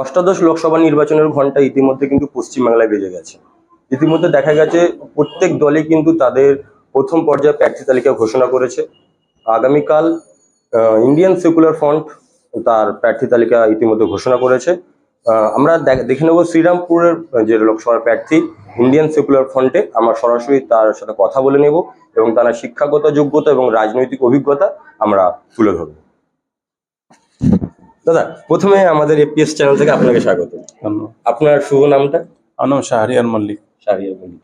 অষ্টাদশ লোকসভা নির্বাচনের ঘণ্টা ইতিমধ্যে কিন্তু পশ্চিমবাংলায় বেজে গেছে। ইতিমধ্যে দেখা গেছে প্রত্যেক দলই কিন্তু তাদের প্রথম পর্যায়ে প্রার্থী তালিকা ঘোষণা করেছে। আগামীকাল ইন্ডিয়ান সেকুলার ফ্রন্ট তার প্রার্থী তালিকা ইতিমধ্যে ঘোষণা করেছে। আমরা দেখে নেব শ্রীরামপুরের যে লোকসভার প্রার্থী ইন্ডিয়ান সেকুলার ফ্রন্টে আমরা সরাসরি তার সাথে কথা বলে নেব এবং তার শিক্ষাগত যোগ্যতা এবং রাজনৈতিক অভিজ্ঞতা আমরা তুলে ধরব। দাদা প্রথমে আমাদের এপিএস চ্যানেল থেকে আপনাকে স্বাগত। আপনার শুভ নামটা? আমার নাম শাহরিয়ার মল্লিক। শাহরিয়ার বলি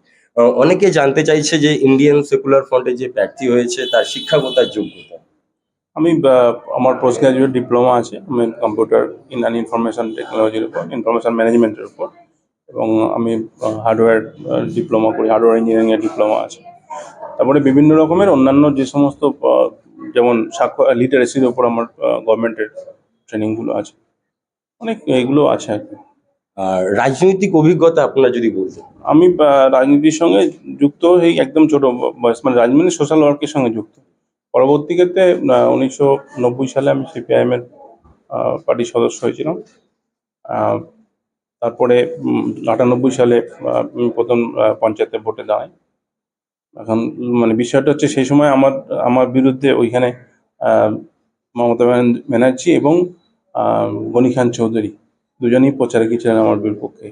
অনেকে জানতে চাইছে যে ইন্ডিয়ান সেকুলার ফ্রন্টে যে প্রার্থী হয়েছে তার শিক্ষাগতার যোগ্যতা। আমি আমার পোস্ট গ্রাজুয়েট ডিপ্লোমা আছে আমি কম্পিউটার ইন অ্যান্ড ইনফরমেশন টেকনোলজির উপর ইনফরমেশন ম্যানেজমেন্টের উপর এবং আমি হার্ডওয়্যার ডিপ্লোমা করি হার্ডওয়্যার ইঞ্জিনিয়ারিংয়ের ডিপ্লোমা আছে। তারপরে বিভিন্ন রকমের অন্যান্য যে সমস্ত যেমন স্বাক্ষর লিটারেসির উপর আমার গভর্নমেন্টের ট্রেনিংগুলো আছে। অনেক এগুলো আছে আর কি। আর রাজনৈতিক অভিজ্ঞতা আপনারা যদি বলতেন। আমি রাজনীতির সঙ্গে যুক্ত এই একদম ছোট বয়স মানে রাজনীতি সোশ্যাল ওয়ার্কের সঙ্গে যুক্ত। পরবর্তী ক্ষেত্রে উনিশশো নব্বই সালে আমি সিপিআইএম এর পার্টির সদস্য হয়েছিলাম। তারপরে আটানব্বই সালে প্রথম আহ, পঞ্চায়েতে ভোটে দাঁড়াই। এখন মানে বিষয়টা হচ্ছে সেই সময় আমার আমার বিরুদ্ধে ওইখানে মমতা ব্যানার্জি এবং গনি খান চৌধুরী। দুজনেই প্রচারে গিয়েছিলেন আমার বিপক্ষে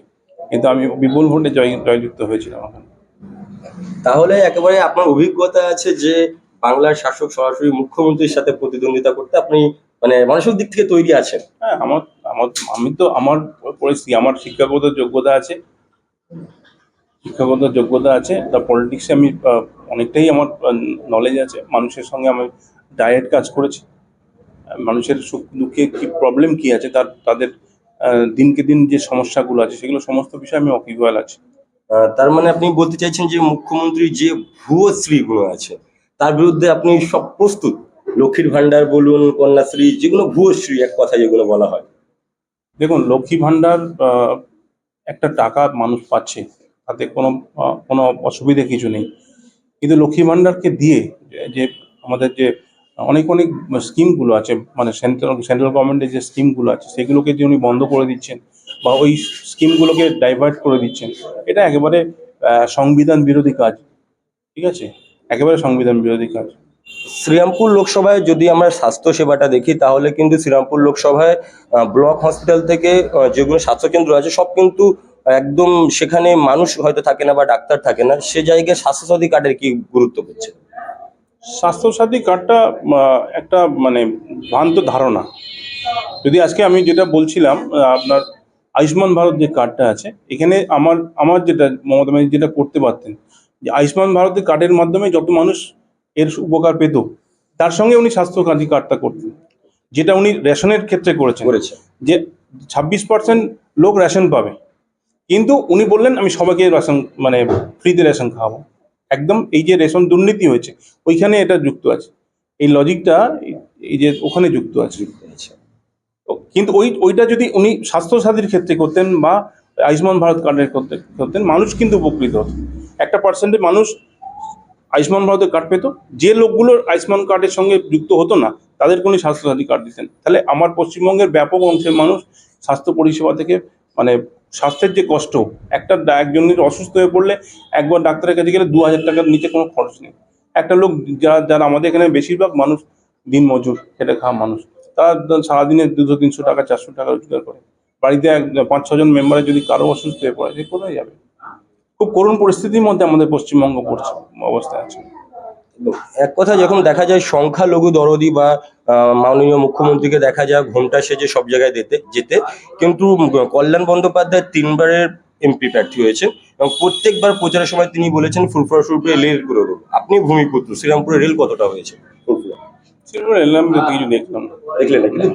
কিন্তু আমি বিপুল ভোটে জয় জয়যুক্ত হয়েছিলাম ওখানে। তাহলে একেবারে আপনার অভিজ্ঞতা আছে যে বাংলার শাসক সরাসরি মুখ্যমন্ত্রীর সাথে প্রতিদ্বন্দ্বিতা করতে আপনি মানে মানসিক দিক থেকে তৈরি আছেন। হ্যাঁ আমার আমার আমি তো আমার পরিস্থিতি আমার শিক্ষাগত যোগ্যতা আছে। শিক্ষাগত যোগ্যতা আছে তা পলিটিক্সে আমি অনেকটাই আমার নলেজ আছে। মানুষের সঙ্গে আমি ডাইরেক্ট কাজ করেছি। মানুষের সুখ দুঃখে কি প্রবলেম কি আছে? তার তাদের দিনকে দিন যে সমস্যাগুলো আছে সেগুলো সমস্ত বিষয়ে আমি অকিবহাল আছি। তার মানে আপনি বলতে চাইছেন যে মুখ্যমন্ত্রী যে ভুয়ো স্ত্রীগুলো আছে তার বিরুদ্ধে আপনি সব প্রস্তুত? লক্ষ্মীর ভান্ডার বলুন কন্যাশ্রী যেগুলো ভুয়ো শ্রী এক কথা যেগুলো বলা হয়। দেখুন লক্ষ্মী ভাণ্ডার একটা টাকা মানুষ পাচ্ছে তাতে কোনো কোনো অসুবিধে কিছু নেই। কিন্তু লক্ষ্মী ভাণ্ডারকে দিয়ে যে আমাদের যে অনেক অনেক স্কিমগুলো আছে মানে সেন্ট্রাল সেন্ট্রাল গভর্নমেন্টের যে স্কিমগুলো আছে, সেগুলোকে যে উনি বন্ধ করে দিচ্ছেন বা ওই স্কিমগুলোকে ডাইভার্ট করে দিচ্ছেন, এটা একেবারে সংবিধান বিরোধী কাজ, ঠিক আছে? একেবারে সংবিধান বিরোধী কাজ। শ্রীরামপুর লোকসভায় যদি আমরা স্বাস্থ্য সেবাটা দেখি, তাহলে কিন্তু শ্রীরামপুর লোকসভায় ব্লক হসপিটাল থেকে যেগুলো স্বাস্থ্যকেন্দ্র আছে, সব কিন্তু একদম সেখানে মানুষ হয়তো থাকে না বা ডাক্তার থাকে না, সে জায়গায় স্বাস্থ্যসাথী কার্ডের কি গুরুত্ব করছে স্বাস্থ্যসাথী কার্ডটা একটা মানে ভ্রান্ত ধারণা। যদি আজকে আমি যেটা বলছিলাম আপনার আয়ুষ্মান ভারত যে কার্ডটা আছে এখানে আমার আমার যেটা মমতা ব্যানার্জি যেটা করতে পারতেন যে আয়ুষ্মান ভারতের কার্ডের মাধ্যমে যত মানুষ এর উপকার পেত তার সঙ্গে উনি স্বাস্থ্যসাথী কার্ডটা করতেন যেটা উনি রেশনের ক্ষেত্রে করেছেন। করেছে যে ছাব্বিশ পার্সেন্ট লোক রেশন পাবে কিন্তু উনি বললেন আমি সবাইকে রেশন মানে ফ্রিতে রেশন খাওয়াবো। একদম এই যে রেশন দুর্নীতি হয়েছে, ওইখানে এটা যুক্ত আছে। এই লজিকটা এই যে ওখানে যুক্ত আছে। কিন্তু ওই, ওইটা যদি উনি স্বাস্থ্যসাথীর ক্ষেত্রে করতেন বা আয়ুষ্মান ভারত কার্ডের করতে করতেন, মানুষ কিন্তু উপকৃত হতো। একটা পার্সেন্টে মানুষ আয়ুষ্মান ভারতের কার্ড পেত। যে লোকগুলোর আয়ুষ্মান কার্ডের সঙ্গে যুক্ত হতো না তাদের উনি স্বাস্থ্যসাথী কার্ড দিতেন। তাহলে আমার পশ্চিমবঙ্গের ব্যাপক অংশের মানুষ স্বাস্থ্য পরিষেবা থেকে মানে স্বাস্থ্যের যে কষ্ট, একটা একজনের অসুস্থ হয়ে পড়লে একবার ডাক্তারের কাছে গেলে দু হাজার টাকার নিচে কোনো খরচ নেই। একটা লোক যারা যারা আমাদের এখানে বেশিরভাগ মানুষ দিন মজুর, খেটে খাওয়া মানুষ, তারা সারাদিনে দুশো, তিনশো টাকা, চারশো টাকা রোজগার করে। বাড়িতে এক, পাঁচ, ছজন মেম্বারের যদি কারও অসুস্থ হয়ে পড়ে, সে কোথায় যাবে? খুব করুণ পরিস্থিতির মধ্যে আমাদের পশ্চিমবঙ্গ পড়ছে, অবস্থায় আছে। এক কথা যখন দেখা যায় সংখ্যালঘু দরদি বা মাননীয় মুখ্যমন্ত্রীকে দেখা যায় ঘোমটা সেজে সব জায়গায় যেতে যেতে কিন্তু কল্যাণ বন্দ্যোপাধ্যায় তিনবারের এমপি প্রার্থী হয়েছে এবং প্রত্যেকবার প্রচারের সময় তিনি বলেছেন ফুরফুরা ফুরফুরে রেল করে দেবো। আপনি ভূমিপুত্র শ্রীরামপুরে রেল কতটা হয়েছে? ফুরফুরা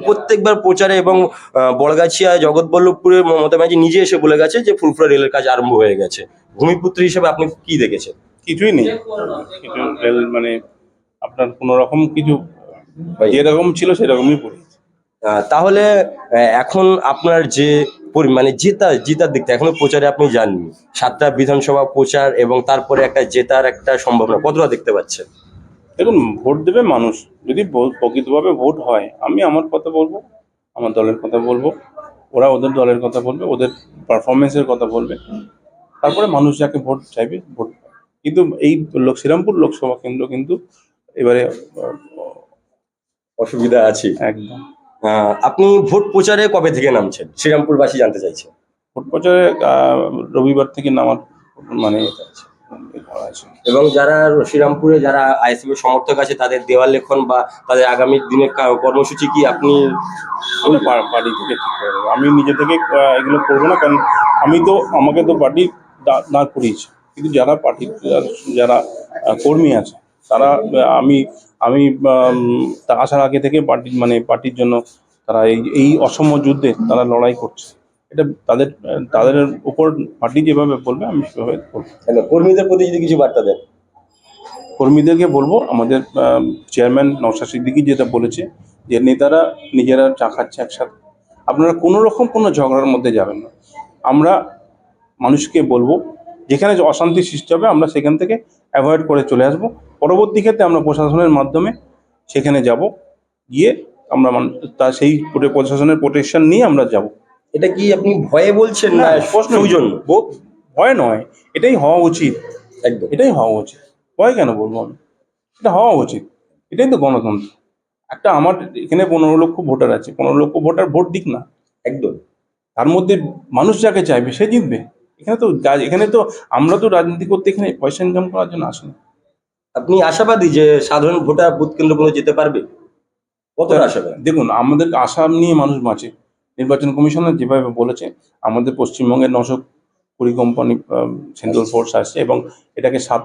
প্রত্যেকবার প্রচারে এবং বড়গাছিয়া জগৎবল্লভপুরে মমতা ব্যানার্জি নিজে এসে বলে গেছে যে ফুরফুরা রেলের কাজ আরম্ভ হয়ে গেছে। ভূমিপুত্র হিসেবে আপনি কি দেখেছেন? কিছুই নেই। কিছু রেল মানে আপনার কোনো রকম কিছু যেরকম ছিল সেরকমই পড়ে তাহলে এখন আপনার যে পরি- মানে জেতা জেতার দিকটা এখনও প্রচারে আপনি যাননি। সাতটা বিধানসভা প্রচার এবং তারপরে একটা জেতার একটা সম্ভাবনা কতটা দেখতে পাচ্ছেন? দেখুন ভোট দেবে মানুষ। যদি প্রকৃতভাবে ভোট হয় আমি আমার কথা বলব আমার দলের কথা বলব ওরা ওদের দলের কথা বলবে ওদের পারফরমেন্সের কথা বলবে। তারপরে মানুষ যাকে ভোট চাইবে ভোট। কিন্তু এই শ্রীরামপুর লোকসভা কেন্দ্র কিন্তু এবারে অসুবিধা আছে। একদম। আপনি ভোট প্রচারে কবে থেকে নামছেন? শ্রীরামপুরবাসী জানতে চাইছে। ভোট প্রচারে রবিবার থেকে নামার মানে এবং যারা শ্রীরামপুরে যারা এর সমর্থক আছে তাদের দেওয়াল লেখন বা তাদের আগামী দিনের কর্মসূচি কি আপনি পার্টি থেকে ঠিক করে আমি নিজে থেকে এগুলো করব না কারণ আমি তো আমাকে তো পার্টি দাঁড় করিয়েছে। কিন্তু যারা পার্টির যারা কর্মী আছে তারা আমি আমি আসার আগে থেকে পার্টির মানে পার্টির জন্য তারা এই এই অসম যুদ্ধে তারা লড়াই করছে। এটা তাদের তাদের উপর পার্টি যেভাবে বলবে আমি সেভাবে বলব। কর্মীদের প্রতি যদি কিছু বার্তা দেন। কর্মীদেরকে বলব আমাদের চেয়ারম্যান নওশাদ সিদ্দিকি যেটা বলেছে যে নেতারা নিজেরা চা খাচ্ছে একসাথে। আপনারা কোনো রকম কোনো ঝগড়ার মধ্যে যাবেন না। আমরা মানুষকে বলব যেখানে যে অশান্তি সৃষ্টি হবে আমরা সেখান থেকে অ্যাভয়েড করে চলে আসব। পরবর্তী ক্ষেত্রে আমরা প্রশাসনের মাধ্যমে সেখানে যাব। গিয়ে আমরা মান- তা সেই প্রশাসনের প্রোটেকশন নিয়ে আমরা যাব। এটা কি আপনি ভয়ে বলছেন না প্রশ্ন সৌজন্য ব- ভয় নয়। এটাই হওয়া উচিত। একদম। এটাই হওয়া উচিত। ভয় কেন বলব আমি? এটা হওয়া উচিত। এটাই তো গণতন্ত্র। একটা আমার এখানে পনেরো লক্ষ ভোটার আছে। পনেরো লক্ষ ভোটার ভোট দিক না। একদম। তার মধ্যে মানুষ যাকে চাইবে সে জিতবে। এখানে তো কাজ- এখানে তো আমরা তো রাজনীতি করতে এখানে পয়সা ইনকাম করার জন্য আসি না। আপনি আশাবাদী যে সাধারণ ভোটার বুথ কেন্দ্রগুলো যেতে পারবে? কত আশাবাদী? দেখুন আমাদের আশা নিয়ে মানুষ বাঁচে। নির্বাচন কমিশনার যেভাবে বলেছে আমাদের পশ্চিমবঙ্গের নশো কুড়ি কোম্পানি সেন্ট্রাল ফোর্স আসছে এবং এটাকে সাত